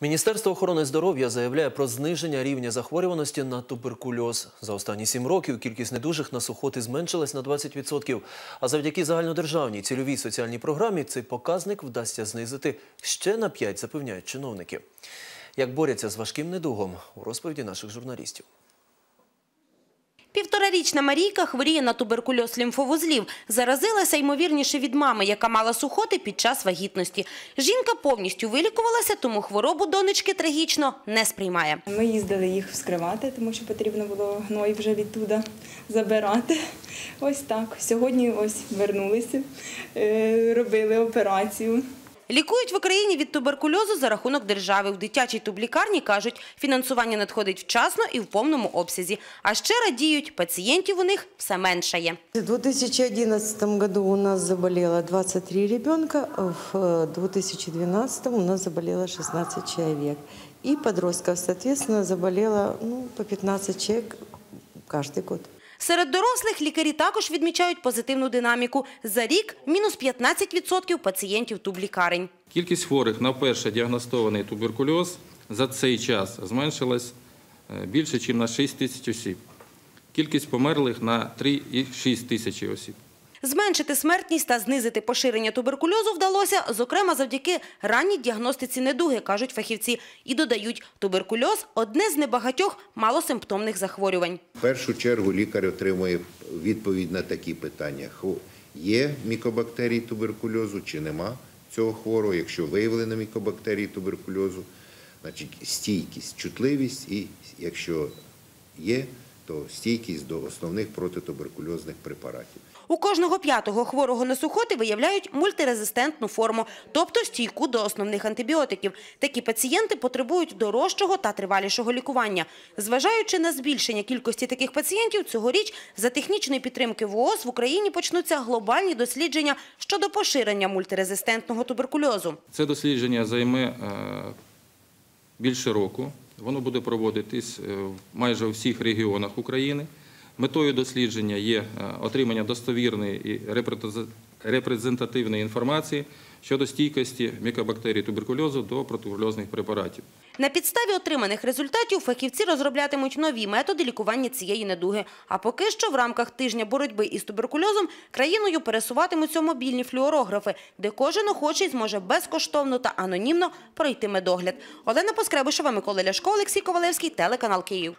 Міністерство охорони здоров'я заявляє про зниження рівня захворюваності на туберкульоз. За останні сім років кількість недужих на сухоти зменшилась на 20%. А завдяки загальнодержавній цільовій соціальній програмі цей показник вдасться знизити ще на 5, запевняють чиновники. Як борються з важким недугом у розповіді наших журналістів. Півторарічна Марійка хворіє на туберкульоз лімфовузлів. Заразилася ймовірніше від мами, яка мала сухоти під час вагітності. Жінка повністю вилікувалася, тому хворобу донечки трагічно не сприймає. Ми їздили їх вскривати, тому що потрібно було гной вже відтуда забирати. Ось так. Сьогодні ось вернулися, е, робили операцію. Лікують в Україні від туберкульозу за рахунок держави. В дитячій тублікарні, кажуть, фінансування надходить вчасно і в повному обсязі. А ще радіють, пацієнтів у них все меншає. В 2011 году у нас заболело 23 ребенка, в 2012 у нас заболело 16 человек. И подростков, соответственно, заболело ну, по 15 человек каждый год. Серед дорослих лікарі також відмічають позитивну динаміку. За рік – мінус 15% пацієнтів тублікарень. Кількість хворих на перше діагностований туберкульоз за цей час зменшилась е, більше, ніж на 6 тисяч осіб. Кількість померлих на 3,6 тисячі осіб. Зменшити смертність та знизити поширення туберкульозу вдалося, зокрема, завдяки ранній діагностиці недуги, кажуть фахівці. І додають, туберкульоз – одне з небагатьох малосимптомних захворювань. В першу чергу лікар отримує відповідь на такі питання: є мікобактерії туберкульозу чи нема цього хворого. Якщо виявлено мікобактерії туберкульозу, значить стійкість, чутливість, і якщо є, то стійкість до основних протитуберкульозних препаратів. У кожного п'ятого хворого на сухоти виявляють мультирезистентну форму, тобто стійку до основних антибіотиків. Такі пацієнти потребують дорожчого та тривалішого лікування. Зважаючи на збільшення кількості таких пацієнтів, цьогоріч за технічної підтримки ВООЗ в Україні почнуться глобальні дослідження щодо поширення мультирезистентного туберкульозу. Це дослідження займе е, більше року. Воно буде проводитись е, майже у всіх регіонах України. Метою дослідження є е, отримання достовірної і репрезентативної інформації щодо стійкості мікобактерій туберкульозу до протуберкульозних препаратів. На підставі отриманих результатів фахівці розроблятимуть нові методи лікування цієї недуги. А поки що в рамках тижня боротьби із туберкульозом країною пересуватимуться мобільні флюорографи, де кожен охочий зможе безкоштовно та анонімно пройти медогляд. Олена Поскребишева, Микола Ляшко, Олексій Ковалевський, телеканал Київ.